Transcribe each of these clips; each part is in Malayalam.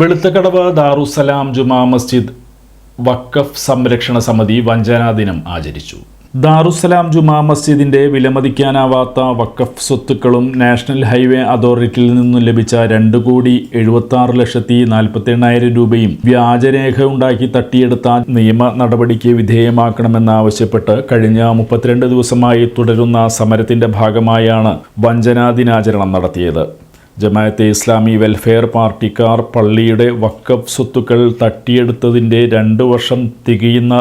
വെളുത്തക്കടവ് ദാറുസലാം ജുമാ മസ്ജിദ് വഖഫ് സംരക്ഷണ സമിതി വഞ്ചനാ ദിനം ആചരിച്ചു. ദാറുസലാം ജുമാ മസ്ജിദിന്റെ വിലമതിക്കാനാവാത്ത വഖഫ് സ്വത്തുക്കളും നാഷണൽ ഹൈവേ അതോറിറ്റിയിൽ നിന്നും ലഭിച്ച രണ്ട് കോടി എഴുപത്തി ലക്ഷത്തി നാൽപ്പത്തി എണ്ണായിരം രൂപയും വ്യാജരേഖ ഉണ്ടാക്കി തട്ടിയെടുത്ത നിയമ നടപടിക്ക് വിധേയമാക്കണമെന്നാവശ്യപ്പെട്ട് കഴിഞ്ഞ മുപ്പത്തിരണ്ട് ദിവസമായി തുടരുന്ന സമരത്തിന്റെ ഭാഗമായാണ് വഞ്ചനാ ദിനാചരണം നടത്തിയത്. ജമാഅത്തെ ഇസ്ലാമി വെൽഫെയർ പാർട്ടിക്കാർ പള്ളിയുടെ വക്കഫ് സ്വത്തുക്കൾ തട്ടിയെടുത്തതിന്റെ രണ്ട് വർഷം തികയുന്ന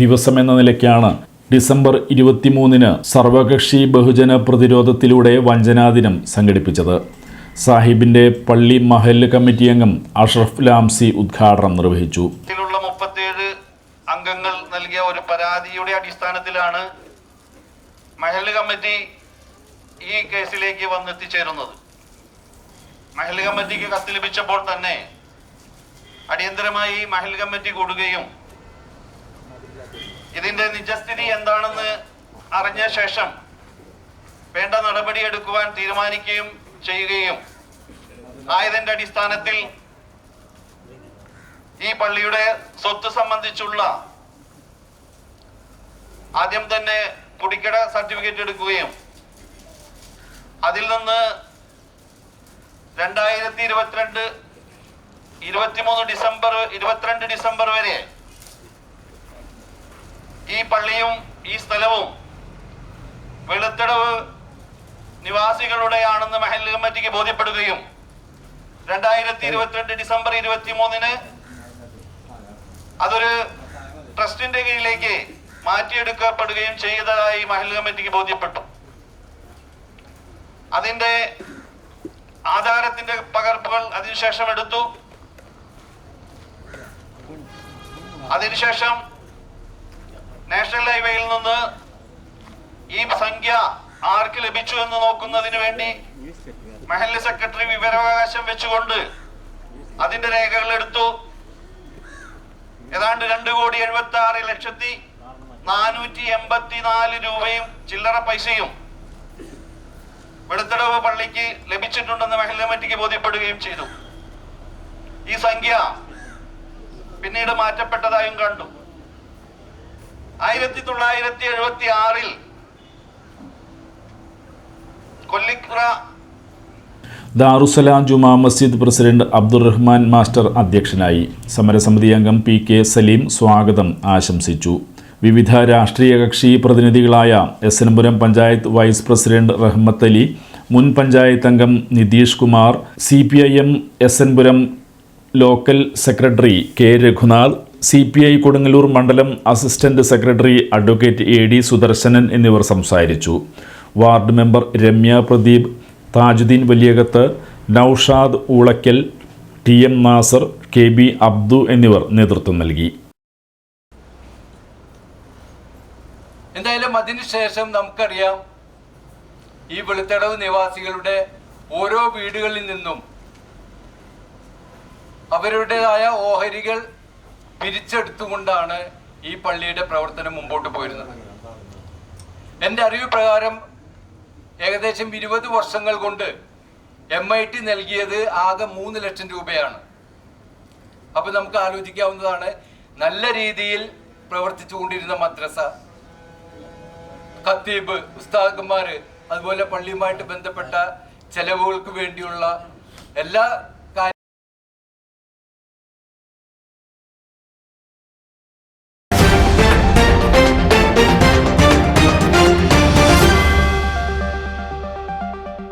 ദിവസമെന്ന നിലയ്ക്കാണ് ഡിസംബർ ഇരുപത്തിമൂന്നിന് സർവകക്ഷി ബഹുജന പ്രതിരോധത്തിലൂടെ വഞ്ചനാദിനം സംഘടിപ്പിച്ചത്. സാഹിബിന്റെ പള്ളി മഹല്ല് കമ്മിറ്റി അംഗം അഷ്റഫ് ലാംസി ഉദ്ഘാടനം നിർവഹിച്ചു. അംഗങ്ങൾ നൽകിയ ഒരു പരാതിയുടെ അടിസ്ഥാനത്തിലാണ് മഹല്ല് കമ്മിറ്റി ഈ കേസിലേക്ക് വന്നെത്തിച്ചേരുന്നത്. മഹല്ല് കമ്മിറ്റിക്ക് കത്ത് ലഭിച്ചപ്പോൾ തന്നെ അടിയന്തരമായി മഹൽ കമ്മിറ്റി കൂടുകയും ഇതിന്റെ നിജസ്ഥിതി എന്താണെന്ന് അറിഞ്ഞ ശേഷം വേണ്ട നടപടി നടപടിയെടുക്കുവാൻ തീരുമാനിക്കുകയും ചെയ്യുകയും ആയതിന്റെ അടിസ്ഥാനത്തിൽ ഈ പള്ളിയുടെ സ്വത്ത് സംബന്ധിച്ചുള്ള ആദ്യം തന്നെ കുടിക്കട സർട്ടിഫിക്കറ്റ് എടുക്കുകയും അതിൽ നിന്ന് രണ്ടായിരത്തി ഇരുപത്തിരണ്ട് ഇരുപത്തിമൂന്ന് ഡിസംബർ ഇരുപത്തിരണ്ട് ഡിസംബർ വരെ ഈ പള്ളിയും ഈ സ്ഥലവും വെളുത്തടവ് നിവാസികളുടെയാണെന്ന് മഹല്ല് കമ്മിറ്റിക്ക് ബോധ്യപ്പെടുകയും രണ്ടായിരത്തി ഇരുപത്തിരണ്ട് ഡിസംബർ ഇരുപത്തി മൂന്നിന് അതൊരു ട്രസ്റ്റിന്റെ കീഴിലേക്ക് മാറ്റിയെടുക്കപ്പെടുകയും ചെയ്തതായി മഹല്ല് കമ്മിറ്റിക്ക് ബോധ്യപ്പെട്ടു. അതിന്റെ ആധാരത്തിന്റെ പകർപ്പുകൾ അതിനുശേഷം എടുത്തു. അതിനുശേഷം നാഷണൽ ഹൈവേയിൽ നിന്ന് ഈ സംഖ്യ ആർക്ക് ലഭിച്ചു എന്ന് നോക്കുന്നതിന് വേണ്ടി മഹല്ല് സെക്രട്ടറി വിവരാവകാശം വെച്ചുകൊണ്ട് അതിന്റെ രേഖകൾ എടുത്തു. ഏതാണ്ട് രണ്ട് കോടി എഴുപത്തി ആറ് ലക്ഷത്തി നാനൂറ്റി എൺപത്തി നാല് രൂപയും ചില്ലറ പൈസയും വെളുത്തടവ് പള്ളിക്ക് ലഭിച്ചിട്ടുണ്ടെന്ന് മഹിള ബോധ്യപ്പെടുകയും ചെയ്തു. ഈ സംഖ്യ പിന്നീട് മാറ്റപ്പെട്ടതായും കണ്ടു. ആയിരത്തി തൊള്ളായിരത്തി എഴുപത്തി ആറിൽ കൊല്ലിക്കുറ ദാറുസലാം ജുമാ മസ്ജിദ് പ്രസിഡന്റ് അബ്ദുറഹ്മാൻ മാസ്റ്റർ അധ്യക്ഷനായി സമരസമിതി അംഗം പി കെ സലീം സ്വാഗതം ആശംസിച്ചു. വിവിധ രാഷ്ട്രീയ കക്ഷി പ്രതിനിധികളായ S panchayat vice president Rahmath Ali മുൻ പഞ്ചായത്ത് അംഗം Nitish Kumar C P I M S എൻപുരം local secretary K Raghunath C P I Kodungallur മണ്ഡലം assistant secretary advocate A D Sudarshanan എന്നിവർ സംസാരിച്ചു. Ward member Ramya Pradeep Thajudheen Valiyakath Noushad Oolakkal T M Nasar K B Abdu എന്നിവർ നേതൃത്വം നൽകി. എന്തായാലും അതിനുശേഷം നമുക്കറിയാം ഈ വെളുത്തടവ് നിവാസികളുടെ ഓരോ വീടുകളിൽ നിന്നും അവരുടേതായ ഓഹരികൾ പിരിച്ചെടുത്തുകൊണ്ടാണ് ഈ പള്ളിയുടെ പ്രവർത്തനം മുമ്പോട്ട് പോയിരുന്നത്. എന്റെ അറിവ് പ്രകാരം ഏകദേശം ഇരുപത് വർഷങ്ങൾ കൊണ്ട് എം ഐ ടി നൽകിയത് ആകെ മൂന്ന് ലക്ഷം രൂപയാണ്. അപ്പൊ നമുക്ക് ആലോചിക്കാവുന്നതാണ് നല്ല രീതിയിൽ പ്രവർത്തിച്ചുകൊണ്ടിരുന്ന മദ്രസ ഖത്തീബ് ഉസ്താദന്മാര് അതുപോലെ പള്ളിയുമായിട്ട് ബന്ധപ്പെട്ട ചെലവുകൾക്ക് വേണ്ടിയുള്ള എല്ലാ